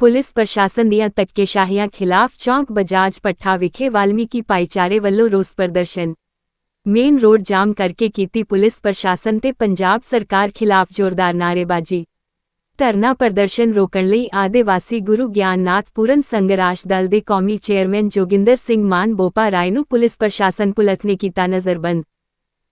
Police ਪ੍ਰਸ਼ਾਸਨ ਦੀਆਂ ਧੱਕੇਸ਼ਾਹੀਆਂ ਖਿਲਾਫ ਚੌਂਕ ਬਜਾਜ ਪੱਠਾ ਵਿਖੇ ਵਾਲਮੀਕੀ ਭਾਈਚਾਰੇ ਵੱਲੋਂ ਰੋਸ ਪ੍ਰਦਰਸ਼ਨ। ਮੇਨ ਰੋਡ ਜਾਮ ਕਰਕੇ ਕੀਤੀ ਪੁਲਿਸ ਪ੍ਰਸ਼ਾਸਨ ਤੇ ਪੰਜਾਬ ਸਰਕਾਰ ਖਿਲਾਫ ਜ਼ੋਰਦਾਰ ਨਾਅਰੇਬਾਜ਼ੀ। ਧਰਨਾ ਪ੍ਰਦਰਸ਼ਨ ਰੋਕਣ ਲਈ ਆਦਿਵਾਸੀ ਗੁਰੂ ਗਿਆਨਨਾਥ ਪੂਰਨ ਸੰਘਰਸ਼ ਦਲ ਦੇ ਕੌਮੀ ਚੇਅਰਮੈਨ ਜੋਗਿੰਦਰ ਸਿੰਘ ਮਾਨ ਬੋਪਾ ਰਾਏ ਨੂੰ ਪੁਲਿਸ ਪ੍ਰਸ਼ਾਸਨ ਪੁਲਤ ਨੇ ਕੀਤਾ ਨਜ਼ਰਬੰਦ।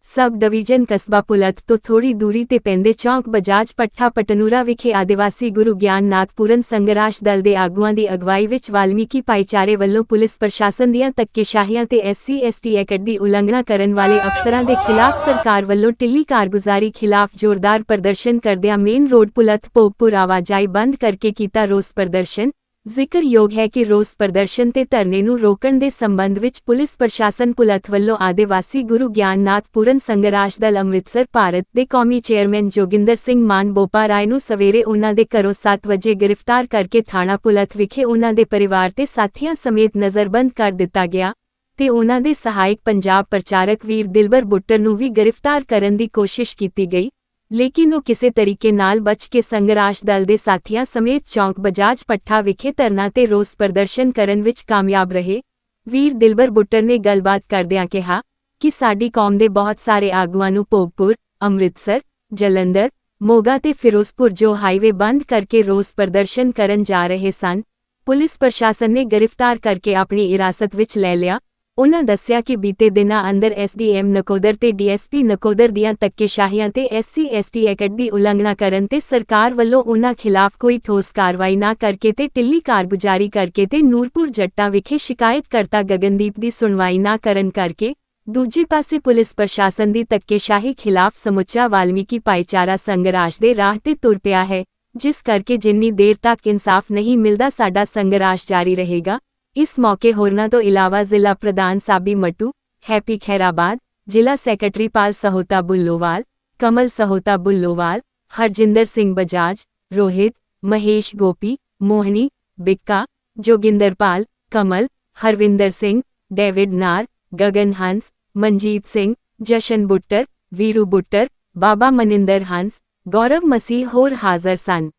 ਸਬ ਡਿਵੀਜ਼ਨ ਕਸਬਾ ਪੁਲਤ ਤੋਂ ਥੋੜੀ ਦੂਰੀ ਤੇ ਪੈਂਦੇ ਚੌਂਕ ਬਜਾਜ ਪੱਠਾ ਪਟਨੂਰਾ ਵਿਖੇ ਆਦਿਵਾਸੀ ਗੁਰੂ ਗਿਆਨਨਾਥ ਪੂਰਨ ਸੰਘਰਸ਼ ਦਲ ਦੇ ਆਗੂਆਂ ਦੀ ਅਗਵਾਈ ਵਿੱਚ ਵਾਲਮੀਕੀ ਭਾਈਚਾਰੇ ਵੱਲੋਂ ਪੁਲਿਸ ਪ੍ਰਸ਼ਾਸਨ ਦੀਆਂ ਧੱਕੇਸ਼ਾਹੀਆਂ ਤੇ ਐਸਸੀ, ਐਸਟੀ ਐਕਟ ਦੀ ਉਲੰਘਣਾ ਕਰਨ ਵਾਲੇ ਅਫਸਰਾਂ ਦੇ ਖਿਲਾਫ ਸਰਕਾਰ ਵੱਲੋਂ ਢਿੱਲੀ ਕਾਰਗੁਜ਼ਾਰੀ ਖਿਲਾਫ ਜ਼ੋਰਦਾਰ ਪ੍ਰਦਰਸ਼ਨ ਕਰਦਿਆਂ ਮੇਨ ਰੋਡ ਪੁਲਤ ਭੋਗਪੁਰ ਆਵਾਜਾਈ ਬੰਦ ਕਰਕੇ ਕੀਤਾ ਰੋਸ ਪ੍ਰਦਰਸ਼ਨ। ਜ਼ਿਕਰਯੋਗ ਹੈ ਕਿ ਰੋਸ ਪ੍ਰਦਰਸ਼ਨ ਤੇ ਧਰਨੇ ਨੂੰ ਰੋਕਣ ਦੇ ਸੰਬੰਧ ਵਿੱਚ ਪੁਲਿਸ ਪ੍ਰਸ਼ਾਸਨ ਪੁਲਤ ਵੱਲੋਂ ਆਦਿਵਾਸੀ ਗੁਰੂ ਗਿਆਨਨਾਥ ਪੂਰਨ ਸੰਘਰਸ਼ ਦਲ ਅੰਮ੍ਰਿਤਸਰ, ਭਾਰਤ ਦੇ ਕੌਮੀ ਚੇਅਰਮੈਨ ਜੋਗਿੰਦਰ ਸਿੰਘ ਮਾਨ ਬੋਪਾ ਰਾਏ ਨੂੰ ਸਵੇਰੇ ਉਨ੍ਹਾਂ ਦੇ ਘਰੋਂ 7 ਵਜੇ ਗ੍ਰਿਫਤਾਰ ਕਰਕੇ ਥਾਣਾ ਪੁਲਤ ਵਿਖੇ ਉਹਨਾਂ ਦੇ ਪਰਿਵਾਰ ਤੇ ਸਾਥੀਆਂ ਸਮੇਤ ਨਜ਼ਰਬੰਦ ਕਰ ਦਿੱਤਾ ਗਿਆ ਤੇ ਉਨ੍ਹਾਂ ਦੇ ਸਹਾਇਕ ਪੰਜਾਬ ਪ੍ਰਚਾਰਕ ਵੀਰ ਦਿਲਬਰ ਬੁੱਟਰ ਨੂੰ ਵੀ ਗ੍ਰਿਫਤਾਰ ਕਰਨ ਦੀ ਕੋਸ਼ਿਸ਼ ਕੀਤੀ ਗਈ। ਲੇਕਿਨ ਉਹ ਕਿਸੇ ਤਰੀਕੇ ਨਾਲ ਬਚ ਕੇ ਸੰਘਰਸ਼ ਦਲ ਦੇ ਸਾਥੀਆਂ ਸਮੇਤ ਚੌਂਕ ਬਜਾਜ ਪੱਠਾ ਵਿਖੇ ਧਰਨਾ ਤੇ ਰੋਸ ਪ੍ਰਦਰਸ਼ਨ ਕਰਨ ਵਿੱਚ ਕਾਮਯਾਬ ਰਹੇ। ਵੀਰ ਦਿਲਬਰ ਬੁੱਟਰ ਨੇ ਗੱਲਬਾਤ ਕਰਦਿਆਂ ਕਿਹਾ ਕਿ ਸਾਡੀ ਕੌਮ ਦੇ ਬਹੁਤ ਸਾਰੇ ਆਗੂਆਂ ਨੂੰ ਭੋਗਪੁਰ, ਅੰਮ੍ਰਿਤਸਰ, ਜਲੰਧਰ, ਮੋਗਾ ਤੇ ਫਿਰੋਜ਼ਪੁਰ ਜੋ ਹਾਈਵੇ ਬੰਦ ਕਰਕੇ ਰੋਸ ਪ੍ਰਦਰਸ਼ਨ ਕਰਨ ਜਾ ਰਹੇ ਸਨ, ਪੁਲਿਸ ਪ੍ਰਸ਼ਾਸਨ ਨੇ ਗ੍ਰਿਫਤਾਰ ਕਰਕੇ ਆਪਣੀ ਹਿਰਾਸਤ ਵਿੱਚ ਲੈ ਲਿਆ ਉਨ੍ਹਾਂ ਦੱਸਿਆ ਕਿ ਬੀਤੇ ਦਿਨਾਂ ਅੰਦਰ ਐਸਡੀਐਮ ਨਕੋਦਰ ਤੇ ਡੀਐਸਪੀ ਨਕੋਦਰ ਦੀਆਂ ਧੱਕੇਸ਼ਾਹੀਆਂ ਤੇ ਐਸਸੀ ਐਸਟੀ ਐਕਟ ਦੀ ਉਲੰਘਣਾ ਕਰਨ ਤੇ ਸਰਕਾਰ ਵੱਲੋਂ ਉਨ੍ਹਾਂ ਖਿਲਾਫ ਕੋਈ ਠੋਸ ਕਾਰਵਾਈ ਨਾ ਕਰਕੇ ਤੇ ਟਿੱਲੀ ਕਾਰਗੁਜ਼ਾਰੀ ਕਰਕੇ ਤੇ ਨੂਰਪੁਰ ਜੱਟਾਂ ਵਿਖੇ ਸ਼ਿਕਾਇਤਕਰਤਾ ਗਗਨਦੀਪ ਦੀ ਸੁਣਵਾਈ ਨਾ ਕਰਨ ਕਰਕੇ ਦੂਜੇ ਪਾਸੇ ਪੁਲਿਸ ਪ੍ਰਸ਼ਾਸਨ ਦੀ ਧੱਕੇਸ਼ਾਹੀ ਖਿਲਾਫ ਸਮੁੱਚਾ ਵਾਲਮੀਕੀ ਭਾਈਚਾਰਾ ਸੰਘਰਸ਼ ਦੇ ਰਾਹ ਤੇ ਤੁਰ ਪਿਆ ਹੈ, ਜਿਸ ਕਰਕੇ ਜਿੰਨੀ ਦੇਰ ਤੱਕ ਇਨਸਾਫ ਨਹੀਂ ਮਿਲਦਾ ਸਾਡਾ ਸੰਘਰਸ਼ ਜਾਰੀ ਰਹੇਗਾ। इस मौके होरना तो इलावा जिला प्रधान साबी मटू हैप्पी खैराबाद, जिला सेक्रेटरी पाल सहोता बुल्लोवाल, कमल सहोता बुल्लोवाल, हरजिंदर सिंह बजाज, रोहित, महेश गोपी, मोहनी, बिक्का, जोगिंदर पाल, कमल, हरविंदर सिंह, डेविड नार, गगन हंस मंजीत सिंह, जशन बुट्टर, वीरू बुट्टर, बाबा मनिंदर हंस, गौरव मसीह होर हाजर सन।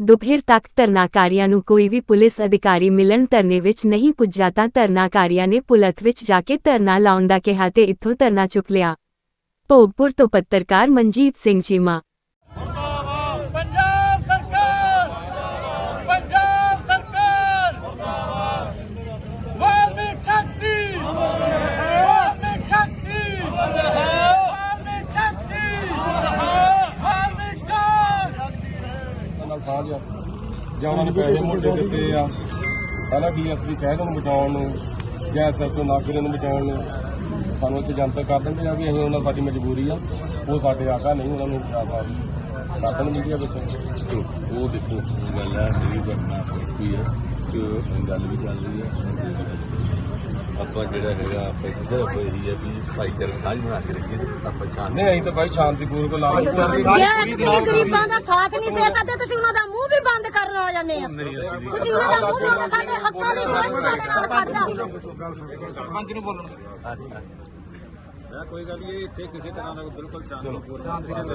ਦੁਪਹਿਰ ਤੱਕ ਧਰਨਾਕਾਰੀਆਂ ਨੂੰ ਕੋਈ ਵੀ ਪੁਲਿਸ ਅਧਿਕਾਰੀ ਮਿਲਣ ਧਰਨੇ ਵਿੱਚ ਨਹੀਂ ਪੁੱਜਾ ਤਾਂ ਧਰਨਾਕਾਰੀਆਂ ਨੇ ਪੁਲਤ ਵਿੱਚ ਜਾ ਕੇ ਧਰਨਾ ਲਾਉਣ ਦਾ ਕਿਹਾ ਤੇ ਇੱਥੋਂ ਧਰਨਾ ਚੁੱਕ ਲਿਆ। ਭੋਗਪੁਰ ਤੋਂ ਪੱਤਰਕਾਰ ਮਨਜੀਤ ਸਿੰਘ ਚੀਮਾ ਪੰਜਾਬ ਸਰਕਾਰ ਪੰਜਾਬ ਸਰਕਾਰ ਵਾਲਮੀਕ ਸ਼ਕਤੀ ਵਾਲਮੀਕ ਸ਼ਕਤੀ ਵਾਲਮੀਕ ਸ਼ਕਤੀ ਵਾਲਮੀਕ ਸ਼ਕਤੀ ਨਾਲ ਸਾਂਝ ਆ ਜਾਂ ਉਹਨਾਂ ਨੇ ਪੈਸੇ ਮੋਟੇ ਦਿੱਤੇ ਆ, ਪਹਿਲਾਂ ਡੀਐਸਪੀ ਕਹਿ ਨੂੰ ਬਚਾਉਣ ਨੂੰ, ਜਾਂ ਐਸਐਚਓ ਨਾਗਰੇ ਨੂੰ ਬਚਾਉਣ ਨੂੰ, ਸਾਨੂੰ ਇੱਥੇ ਜਨਤਕ ਕਰ ਦਿੰਦੇ ਆ ਵੀ ਅਸੀਂ ਉਹਨਾਂ ਸਾਡੀ ਮਜਬੂਰੀ ਆ, ਉਹ ਸਾਡੇ ਆਕਾ ਨਹੀਂ, ਉਹਨਾਂ ਨੂੰ ਬਚਾ ਸਕਦੇ ਕਰ ਦੇਣ ਮੀਡੀਆ ਵਿੱਚ। ਉਹ ਦੇਖੋ ਗੱਲ ਹੈ ਮੇਰੀ ਬਰਨਾ ਸੋਚਦੀ ਹੈ ਕਿ ਗੱਲ ਵੀ ਚੱਲ ਰਹੀ ਹੈ ਆਪਾਂ ਜਿਹੜਾ ਹੈਗਾ ਆਪਾਂ ਕਿਸੇ ਦਾ ਕੋਈ ਇਹੀ ਹੈ ਵੀ ਭਾਈਚਾਰਕ ਸਾਂਝ ਬਣਾ ਕੇ ਰੱਖੀਏ ਆਪਾਂ ਚਾਹੁੰਦੇ ਨਹੀਂ ਅਸੀਂ ਤਾਂ ਭਾਈ ਸ਼ਾਂਤੀਪੂਰਵਕ ਲਾ ਜੇ ਇੱਕ ਤੁਸੀਂ ਗਰੀਬਾਂ ਦਾ ਸਾਥ ਨਹੀਂ ਦੇ ਸਕਦੇ ਤੁਸੀਂ ਉਹਨਾਂ ਦਾ ਮੂੰਹ ਵੀ ਬੰਦ ਕਰਨ ਆ ਜਾਂਦੇ ਆ। ਤੁਸੀਂ ਉਹਨਾਂ ਦਾ ਮੂੰਹ ਬੰਦ ਸਾਡੇ ਹੱਕਾਂ ਦੀ ਫੌਜ ਸਾਡੇ ਨਾਲ ਖੜਦਾ ਕੋਈ ਗੱਲ ਨਹੀਂ ਇੱਥੇ ਕਿਸੇ ਤਰ੍ਹਾਂ ਦਾ ਬਿਲਕੁਲ ਸ਼ਾਂਤੀ ਨਾਲ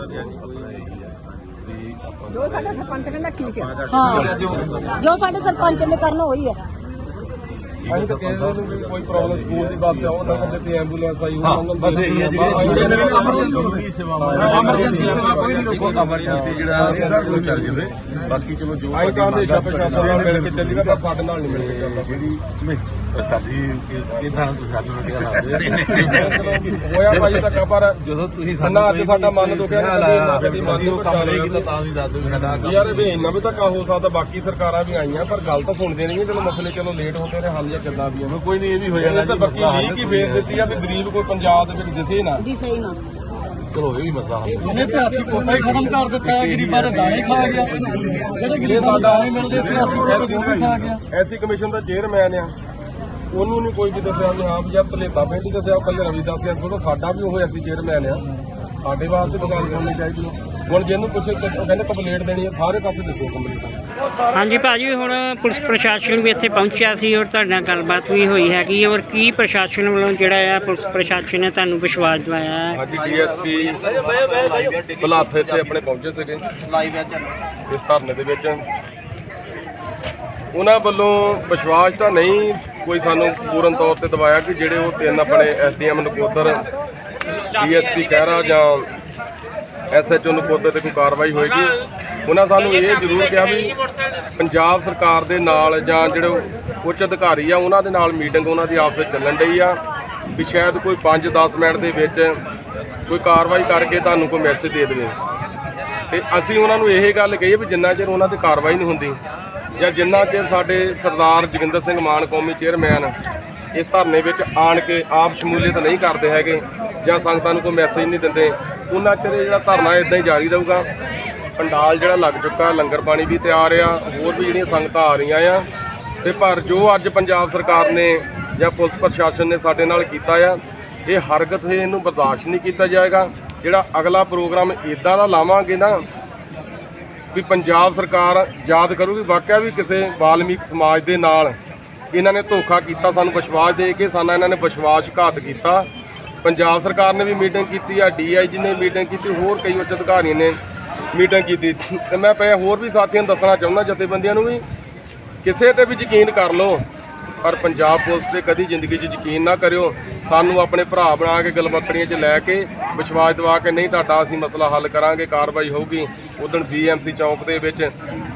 ਨਹੀਂ ਕੋਈ ਜੋ ਸਾਡੇ ਸਰਪੰਚ ਕਹਿੰਦਾ ਠੀਕ ਹੈ। ਹਾਂ। ਜੋ ਸਾਡੇ ਸਰਪੰਚ ਨੇ ਕਰਨਾ ਉਹੀ ਹੈ। ਅਸੀਂ ਤਾਂ ਕਿਸੇ ਨੂੰ ਵੀ ਕੋਈ ਪ੍ਰੋਬਲਮ ਸਕੂਲ ਦੀ ਬੱਸ ਆ ਉਹ ਕਹਿੰਦੇ ਤੇ ਐਂਬੂਲੈਂਸ ਆਈ ਹੋਈ ਉਹਨਾਂ ਬਸ ਇਹ ਹੈ ਜਿਹੜੀ ਜ਼ਰੂਰੀ ਸੇਵਾਵਾਂ ਐਮਰਜੈਂਸੀ ਸੇਵਾ ਕੋਈ ਨਹੀਂ ਰੋਕੋ ਐਮਰਜੈਂਸੀ ਜਿਹੜਾ ਉਹ ਚੱਲ ਜਾਵੇ। ਬਾਕੀ ਚਲੋ ਜੋ ਆਈ ਤਾਂ ਮਿਲ ਕੇ ਚੱਲੀਦਾ ਪਰ ਸਾਡੇ ਨਾਲ ਨਹੀਂ ਮਿਲ ਕੇ ਚੱਲਦਾ ਜਿਹੜੀ ਸਾਡੀ ਕਿਦਾਂ ਤੁਸੀਂ ਸਾਡੇ ਨਾਲ ਕਿਹਾ ਸਕਦੇ ਹੋਇਆ ਭਾਈ ਧੱਕਾ ਪਰ ਜਦੋਂ ਤੁਸੀਂ ਨਾ ਅੱਜ ਸਾਡਾ ਮਨ ਦੁਖਿਆ ਨਾ ਕਦੇ ਨਾ ਕਦੇ ਮਨ ਕਦੀ ਨੂੰ ਕੰਮ ਨਹੀਂ ਪਛਾਣਿਆ ਕੀਤਾ ਤਾਂ ਵੀ ਦੱਸ ਦਿਓ ਵੀ ਸਾਡਾ ਕੰਮ ਯਾਰ ਇਹ ਇੰਨਾ ਵੀ ਧੱਕਾ ਹੋ ਸਕਦਾ ਬਾਕੀ ਸਰਕਾਰਾਂ ਵੀ ਆਈਆਂ ਪਰ ਗੱਲ ਤਾਂ ਸੁਣਦੇ ਨਹੀਂ ਚਲੋ ਮਸਲੇ ਚਲੋ ਲੇਟ ਹੁੰਦੇ ਨੇ ਹੱਲ ਜਾਂ ਕਿੱਦਾਂ ਵੀ ਆ। ਕੋਈ ਨਹੀਂ ਇਹ ਵੀ ਹੋ ਜਾਣਾ ਤਾਂ ਬੱਕੀ ਲੀਕ ਹੀ ਫੇਰ ਦਿੱਤੀ ਆ ਵੀ ਗਰੀਬ ਕੋਈ ਪੰਜਾਬ ਦੇ ਵਿੱਚ ਦਿਸੇ ਨਾ। ਦੀ ਸਹੀ ਨਾ। ਚਲੋ ਇਹ ਵੀ ਮਸਲਾ ਹੱਲ ਇਹਨੇ ਤੇ ਅਸੀਂ ਕੋਟਾ ਹੀ ਖਤਮ ਕਰ ਦਿੱਤਾ ਗਰੀਬਾਂ ਦੇ ਦਾਣੇ ਖਾ ਗਿਆ। ਜਿਹੜੇ ਗਰੀਬਾਂ ਨੂੰ ਦਾਣੇ ਮਿਲਦੇ ਸੀ ਅਸੀਂ ਕੋਟਾ ਖਾ ਗਿਆ। ਐਸੀ ਕਮਿਸ਼ਨ ਦਾ ਚੇਅਰਮੈਨ ਆ। ਉਹਨੂੰ ਨਹੀਂ ਕੋਈ ਵੀ ਦੱਸਿਆ ਵੀ ਹਾਂ ਵੀ ਯਾਰ ਭਲੇਤਾ ਪਿੰਡ ਹੀ ਦੱਸਿਆ ਕੱਲੇ ਰਵੀ ਦੱਸਿਆ ਥੋੜਾ ਸਾਡਾ ਵੀ ਉਹ ਐਸੀ ਚੇਅਰਮੈਨ ਆ। ਸਾਡੇ ਵਾਸਤੇ ਵੀ ਗੱਲ ਕਰਨੀ ਚਾਹੀਦੀ ਹੈ ਹੁਣ ਜਿਹਨੂੰ ਪੁੱਛੇ ਉਹ ਕਹਿੰਦੇ ਕੰਪਲੀਟ ਦੇਣੀ ਹੈ ਸਾਰੇ ਪਾਸੇ ਦਿੱਤੇ ਕੰਪਲੀਟ ਹਾਂਜੀ ਭਾਜੀ ਹੁਣ ਪੁਲਿਸ ਪ੍ਰਸ਼ਾਸਨ ਵੀ ਇੱਥੇ ਪਹੁੰਚਿਆ ਸੀ ਔਰ ਤੁਹਾਡੇ ਨਾਲ ਗੱਲਬਾਤ ਵੀ ਹੋਈ ਹੈਗੀ ਔਰ ਕੀ ਪ੍ਰਸ਼ਾਸਨ ਵੱਲੋਂ ਜਿਹੜਾ ਆ ਪੁਲਿਸ ਪ੍ਰਸ਼ਾਸਨ ਨੇ ਤੁਹਾਨੂੰ ਵਿਸ਼ਵਾਸ ਦਿਵਾਇਆ? ਹੈ ਅੱਜ ਡੀਐਸਪੀ ਬਲਾਥੇ ਤੇ ਆਪਣੇ ਪਹੁੰਚੇ ਸੀਗੇ। ਲਾਈਵ ਇਸ ਧਰਨੇ ਦੇ ਵਿੱਚ। ਉਹਨਾਂ ਵੱਲੋਂ ਵਿਸ਼ਵਾਸ ਤਾਂ ਨਹੀਂ ਕੋਈ ਸਾਨੂੰ ਪੂਰਨ ਤੌਰ ਤੇ ਦਵਾਇਆ ਕਿ ਜਿਹੜੇ ਉਹ ਤਿੰਨ ਆਪਣੇ ਐਸਡੀਐਮ ਨਕੋਦਰ, ਡੀਐਸਪੀ ਕਹਿਰਾ ਜਾਂ ਐਸਐਚਓ ਨਕੋਦਰ ਤੇ ਕੋਈ ਕਾਰਵਾਈ ਹੋਏਗੀ, ਉਹਨਾਂ ਸਾਨੂੰ ਇਹ ਜ਼ਰੂਰ ਕਿਹਾ ਵੀ ਪੰਜਾਬ ਸਰਕਾਰ ਦੇ ਨਾਲ ਜਾਂ ਜਿਹੜੇ ਉੱਚ ਅਧਿਕਾਰੀ ਆ, ਉਹਨਾਂ ਦੇ ਨਾਲ ਮੀਟਿੰਗ ਉਹਨਾਂ ਦੀ ਆਪਸ ਵਿੱਚ ਚੱਲਣ ਡਈ ਆ ਵੀ ਸ਼ਾਇਦ ਕੋਈ 5-10 ਮਿੰਟ ਦੇ ਵਿੱਚ ਕੋਈ ਕਾਰਵਾਈ ਕਰਕੇ ਤੁਹਾਨੂੰ ਕੋਈ ਮੈਸੇਜ ਦੇ ਦੇਵੇ। ਤੇ ਅਸੀਂ ਉਹਨਾਂ ਨੂੰ ਇਹ ਗੱਲ ਕਹੀ ਵੀ ਜਿੰਨਾ ਚਿਰ ਉਹਨਾਂ ਤੇ ਕਾਰਵਾਈ ਨਹੀਂ ਹੁੰਦੀ ਜਾਂ ਜਿੰਨਾ ਚਿਰ ਸਾਡੇ ਸਰਦਾਰ ਜੋਗਿੰਦਰ ਸਿੰਘ ਮਾਨ ਕੌਮੀ ਚੇਅਰਮੈਨ ਇਸ ਧਰਨੇ ਵਿੱਚ ਆਣ ਕੇ ਆਪ ਸ਼ਮੂਲੀਅਤ ਨਹੀਂ ਕਰਦੇ ਹੈਗੇ ਜਾਂ ਸੰਗਤਾਂ ਨੂੰ ਕੋਈ ਮੈਸੇਜ ਨਹੀਂ ਦਿੰਦੇ, ਉਹਨਾਂ ਚਿਰ ਇਹ ਜਿਹੜਾ ਧਰਨਾ ਇਦਾਂ ਹੀ ਜਾਰੀ ਰਹੂਗਾ, ਪੰਡਾਲ ਜਿਹੜਾ ਲੱਗ ਚੁੱਕਾ, ਲੰਗਰ ਪਾਣੀ ਵੀ ਤਿਆਰ ਆ, ਹੋਰ ਵੀ ਜਿਹੜੀਆਂ ਸੰਗਤਾਂ ਆ ਰਹੀਆਂ ਆ, ਤੇ ਪਰ ਜੋ ਅੱਜ ਪੰਜਾਬ ਸਰਕਾਰ ਨੇ ਜਾਂ ਪੁਲਿਸ ਪ੍ਰਸ਼ਾਸਨ ਨੇ ਸਾਡੇ ਨਾਲ ਕੀਤਾ ਆ, ਇਹ ਹਰਕਤ ਇਹਨੂੰ ਬਰਦਾਸ਼ਤ ਨਹੀਂ ਕੀਤਾ ਜਾਏਗਾ। ਜਿਹੜਾ ਅਗਲਾ ਪ੍ਰੋਗਰਾਮ ਇਦਾਂ ਦਾ ਲਾਵਾਂਗੇ ਨਾ ਵੀ ਪੰਜਾਬ ਸਰਕਾਰ ਯਾਦ ਕਰੂਗੀ ਵਾਕਿਆ ਵੀ ਕਿਸੇ ਵਾਲਮੀਕ ਸਮਾਜ ਦੇ ਨਾਲ ਇਹਨਾਂ ਨੇ ਧੋਖਾ ਕੀਤਾ, ਸਾਨੂੰ ਵਿਸ਼ਵਾਸ ਦੇ ਕੇ ਸਾਨੂੰ ਇਹਨਾਂ ਨੇ ਵਿਸ਼ਵਾਸ ਵਿਸ਼ਵਾਸਘਾਤ ਕੀਤਾ। ਪੰਜਾਬ ਸਰਕਾਰ ਨੇ ਵੀ ਮੀਟਿੰਗ ਕੀਤੀ ਆ, ਡੀਆਈਜੀ ਨੇ ਮੀਟਿੰਗ ਕੀਤੀ, ਹੋਰ ਕਈ ਉੱਚ ਅਧਿਕਾਰੀਆਂ ਨੇ ਮੀਟਿੰਗ ਕੀਤੀ। ਤੇ ਮੈਂ ਪਏ ਹੋਰ ਵੀ ਸਾਥੀਆਂ ਨੂੰ ਦੱਸਣਾ ਚਾਹੁੰਦਾ, ਜਥੇਬੰਦੀਆਂ ਨੂੰ ਵੀ ਕਿਸੇ ਤੇ ਵੀ ਯਕੀਨ ਕਰ ਲਓ। ਪਰ ਪੰਜਾਬ ਪੁਲਿਸ ਤੇ ਕਦੀ ਜ਼ਿੰਦਗੀ 'ਚ ਯਕੀਨ ਨਾ ਕਰਿਓ। ਸਾਨੂੰ ਆਪਣੇ ਭਰਾ ਬਣਾ ਕੇ ਗਲਮੱਕੜੀਆਂ 'ਚ ਲੈ ਕੇ ਵਿਸ਼ਵਾਸ ਦਿਵਾ ਕੇ ਨਹੀਂ ਤੁਹਾਡਾ ਅਸੀਂ ਮਸਲਾ ਹੱਲ ਕਰਾਂਗੇ, ਕਾਰਵਾਈ ਹੋਊਗੀ। ਉਦੋਂ ਬੀਐਮਸੀ ਚੌਂਕ ਦੇ ਵਿੱਚ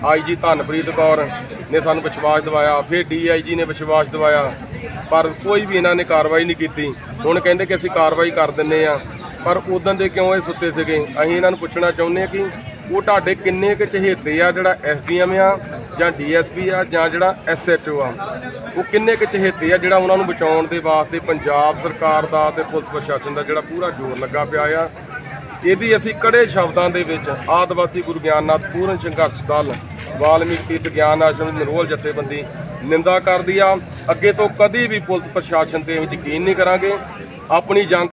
ਆਈਜੀ ਧਨਪ੍ਰੀਤ ਕੌਰ ਨੇ ਸਾਨੂੰ ਵਿਸ਼ਵਾਸ ਦਿਵਾਇਆ, ਫਿਰ ਡੀਆਈਜੀ ਨੇ ਵਿਸ਼ਵਾਸ ਦਿਵਾਇਆ, ਪਰ ਕੋਈ ਵੀ ਇਹਨਾਂ ਨੇ ਕਾਰਵਾਈ ਨਹੀਂ ਕੀਤੀ। ਹੁਣ ਕਹਿੰਦੇ ਕਿ ਅਸੀਂ ਕਾਰਵਾਈ ਕਰ ਦਿੰਨੇ ਆ। ਪਰ ਉਦੋਂ ਦੇ ਕਿਉਂ ਇਹ ਸੁੱਤੇ ਸੀਗੇ? ਅਸੀਂ ਇਹਨਾਂ ਨੂੰ ਪੁੱਛਣਾ ਚਾਹੁੰਦੇ ਆ ਕਿ ਉਹ ਤੁਹਾਡੇ ਕਿੰਨੇ ਕੁ ਚਹੇਤੇ ਆ ਜਿਹੜਾ ਐਸਡੀਐਮ ਆ ਜਾਂ ਡੀਐਸਪੀ ਆ ਜਾਂ ਜਿਹੜਾ ਐਸਐਚਓ ਆ? ਉਹ ਕਿੰਨੇ ਕੁ ਚਹੇਤੇ ਆ ਜਿਹੜਾ ਉਹਨਾਂ ਨੂੰ ਬਚਾਉਣ ਦੇ ਵਾਸਤੇ ਪੰਜਾਬ ਸਰਕਾਰ ਦਾ ਤੇ ਪੁਲਿਸ ਪ੍ਰਸ਼ਾਸਨ ਦਾ ਜਿਹੜਾ ਪੂਰਾ ਜ਼ੋਰ ਲੱਗਾ ਪਿਆ ਆ? ਇਹਦੀ ਅਸੀਂ ਕੜੇ ਸ਼ਬਦਾਂ ਦੇ ਵਿੱਚ ਆਦਿਵਾਸੀ ਗੁਰੂ ਗਿਆਨਨਾਥ ਪੂਰਨ ਸੰਘਰਸ਼ ਦਲ, ਵਾਲਮੀਕ ਤੀਰਥ ਗਿਆਨ ਆਸ਼ਰਮ ਨਿਰੋਲ ਜਥੇਬੰਦੀ ਨਿੰਦਾ ਕਰਦੀ ਆ। ਅੱਗੇ ਤੋਂ ਕਦੀ ਵੀ ਪੁਲਿਸ ਪ੍ਰਸ਼ਾਸਨ ਤੇ ਯਕੀਨ ਨਹੀਂ ਕਰਾਂਗੇ। ਆਪਣੀ ਜੰਗ